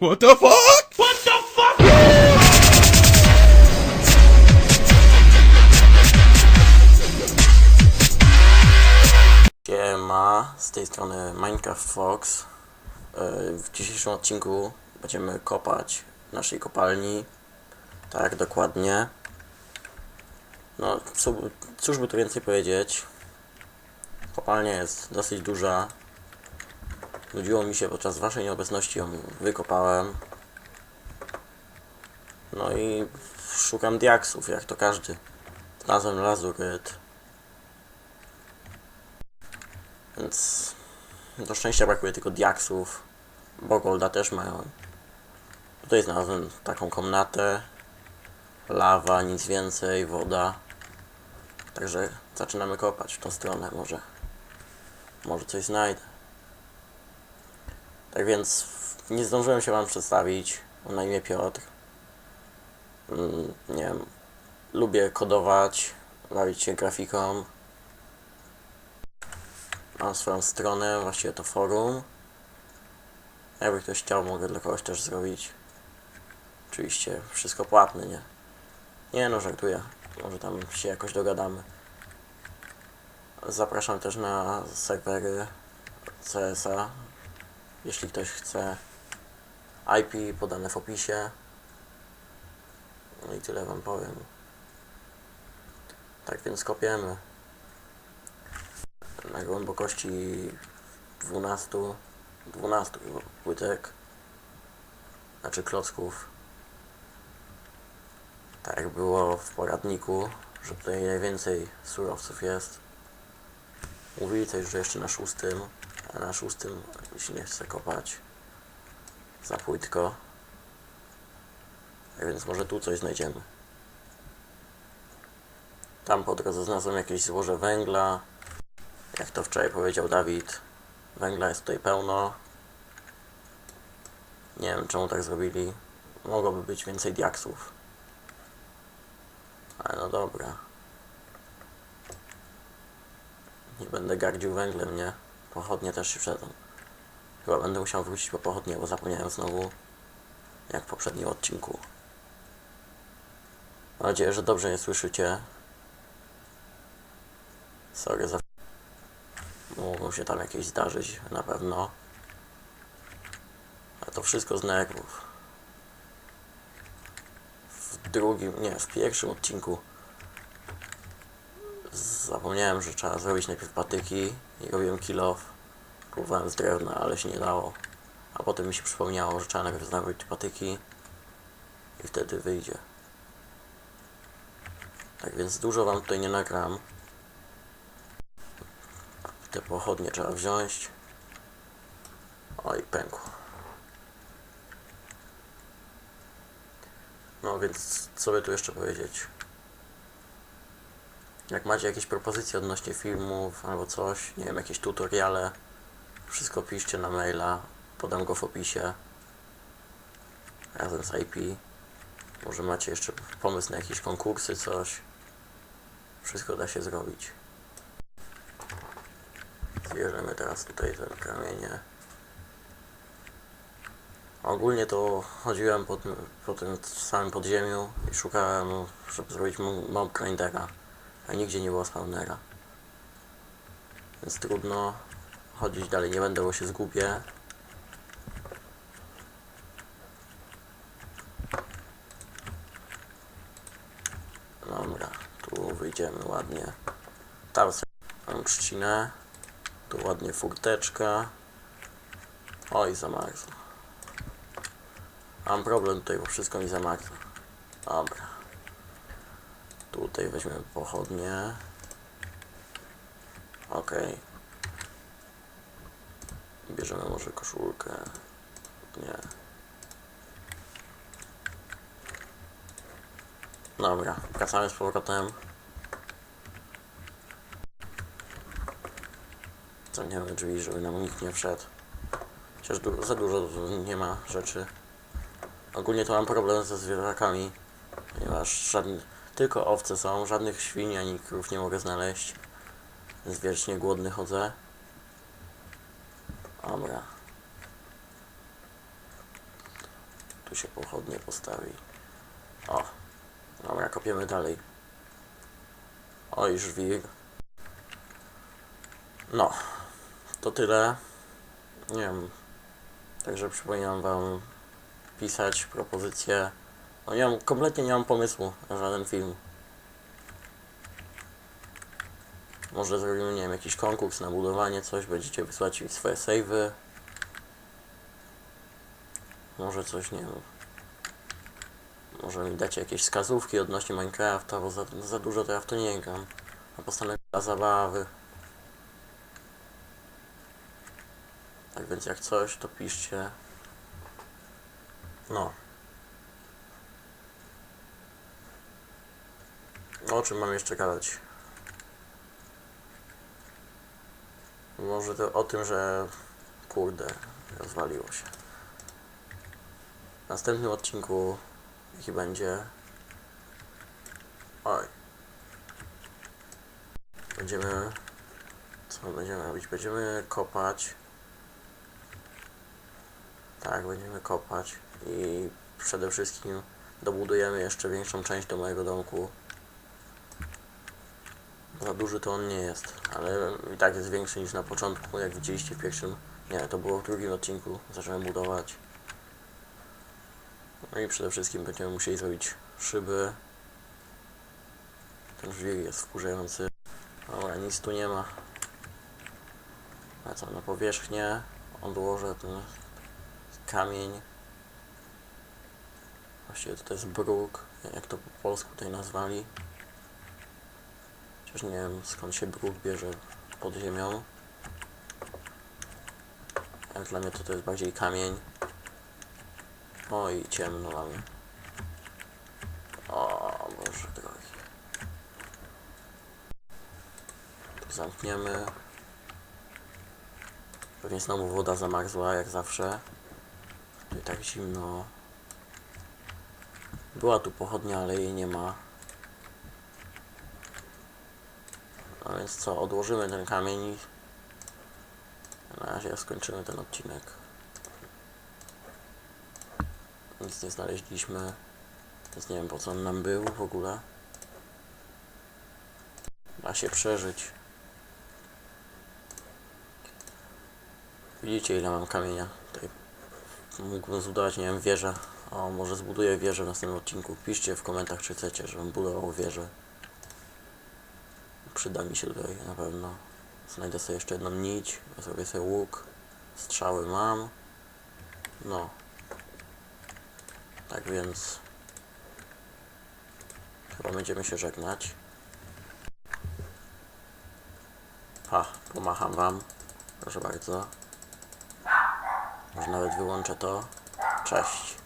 What the fuck? What the fuck? Siema, z tej strony Minecraft Fox. E, W dzisiejszym odcinku będziemy kopać w naszej kopalni. Tak, dokładnie. No, co, cóż by tu więcej powiedzieć. Kopalnia jest dosyć duża. Nudziło mi się podczas waszej nieobecności ją wykopałem. No i szukam diaksów, jak to każdy. Znalazłem lazuryt. Więc do szczęścia brakuje tylko diaksów. Bogolda też mają. Tutaj znalazłem taką komnatę. Lawa, nic więcej, woda. Także zaczynamy kopać w tą stronę może. Może coś znajdę. Tak więc nie zdążyłem się wam przedstawić. Na imię Piotr. Mm, nie wiem. Lubię kodować, bawić się grafiką. Mam swoją stronę, właściwie to forum. Jakby ktoś chciał, mogę dla kogoś też zrobić. Oczywiście wszystko płatne, nie? Nie no, żartuję. Może tam się jakoś dogadamy. Zapraszam też na serwery CSA. Jeśli ktoś chce IP podane w opisie. No i tyle wam powiem. Tak więc kopiemy na głębokości 12, 12 chyba płytek, znaczy klocków. Tak jak było w poradniku, że tutaj najwięcej surowców jest. Mówili też, że jeszcze na szóstym, a na szóstym jeśli nie chce kopać za płytko. Tak więc może tu coś znajdziemy. Tam po drodze znalazłem jakieś złoże węgla, jak to wczoraj powiedział Dawid, węgla jest tutaj pełno. Nie wiem czemu tak zrobili. Mogłoby być więcej diaksów. Ale no dobra. Nie będę gardził węglem, nie? Pochodnie też się przydadzą. Chyba będę musiał wrócić po pochodnie, bo zapomniałem znowu, jak w poprzednim odcinku. Mam nadzieję, że dobrze je słyszycie. Sorry za Mogą się tam jakieś zdarzyć na pewno. A to wszystko z nerwów. W drugim, nie, w pierwszym odcinku zapomniałem, że trzeba zrobić najpierw patyki i robiłem kill off. Próbowałem z drewna, ale się nie dało. A potem mi się przypomniało, że trzeba najpierw zrobić patyki i wtedy wyjdzie. Tak więc dużo wam tutaj nie nagram. Te pochodnie trzeba wziąć. Oj, pękło. No więc, co by tu jeszcze powiedzieć? Jak macie jakieś propozycje odnośnie filmów albo coś, nie wiem, jakieś tutoriale, wszystko piszcie na maila, podam go w opisie. Razem z IP. Może macie jeszcze pomysł na jakieś konkursy, coś. Wszystko da się zrobić. Zbierzemy teraz tutaj te kamienie. Ogólnie to chodziłem po tym, po tym samym podziemiu i szukałem, żeby zrobić mo- mob grindera, a nigdzie nie było spawnera. Więc trudno chodzić dalej, nie będę, bo się zgubię. Dobra, tu wyjdziemy ładnie. Tam mam trzcinę. Tu ładnie furteczka. Oj, zamarzło. Mam problem tutaj, bo wszystko mi zamarzło. Dobra. Tutaj weźmiemy pochodnie. Okej. Bierzemy może koszulkę. Nie. Dobra, wracamy z powrotem. Zamkniemy drzwi, żeby nam nikt nie wszedł. Chociaż du za dużo nie ma rzeczy. Ogólnie to mam problem ze zwierzakami, ponieważ żadne, tylko owce są, żadnych świń ani krów nie mogę znaleźć. Więc wiecznie głodny chodzę. Dobra. Tu się pochodnie postawi. O. Dobra, kopiemy dalej. Oj, żwir. No. To tyle. Nie wiem. Także przypominam wam pisać propozycje. No nie mam, kompletnie nie mam pomysłu na żaden film. Może zrobimy, nie wiem, jakiś konkurs na budowanie, coś, będziecie wysłać mi swoje savey. Może coś, nie wiem. Może mi dacie jakieś wskazówki odnośnie Minecrafta, bo za, za dużo to ja w to nie gram. A postanowię dla zabawy. Tak więc jak coś, to piszcie. No. O czym mam jeszcze gadać? Może to o tym, że kurde, rozwaliło się. W następnym odcinku, jaki będzie. Oj. Będziemy. Co będziemy robić? Będziemy kopać. Tak, będziemy kopać i przede wszystkim dobudujemy jeszcze większą część do mojego domku. Za duży to on nie jest, ale i tak jest większy niż na początku, jak widzieliście w pierwszym. Nie, to było w drugim odcinku. Zacząłem budować. No i przede wszystkim będziemy musieli zrobić szyby. Ten żwir jest wkurzający. Dobra, nic tu nie ma. Wracam na powierzchnię. Odłożę ten kamień. Właściwie to jest bruk, jak to po polsku tutaj nazwali. Nie wiem skąd się bruk bierze pod ziemią. Jak dla mnie to, to jest bardziej kamień. Oj, ciemno mamy. O, Boże drogi. Tu zamkniemy. Pewnie znowu woda zamarzła, jak zawsze. Tutaj tak zimno. Była tu pochodnia, ale jej nie ma. A więc co, odłożymy ten kamień i na razie skończymy ten odcinek. Nic nie znaleźliśmy. Więc nie wiem po co on nam był w ogóle. Da się przeżyć. Widzicie ile mam kamienia. Tutaj mógłbym zbudować, nie wiem, wieżę. O, może zbuduję wieżę w następnym odcinku. Piszcie w komentarzach, czy chcecie, żebym budował wieżę. Przyda mi się tutaj na pewno. Znajdę sobie jeszcze jedną nić, zrobię sobie łuk. Strzały mam. No. Tak więc... Chyba będziemy się żegnać. Ha, pomacham wam. Proszę bardzo. Może nawet wyłączę to. Cześć.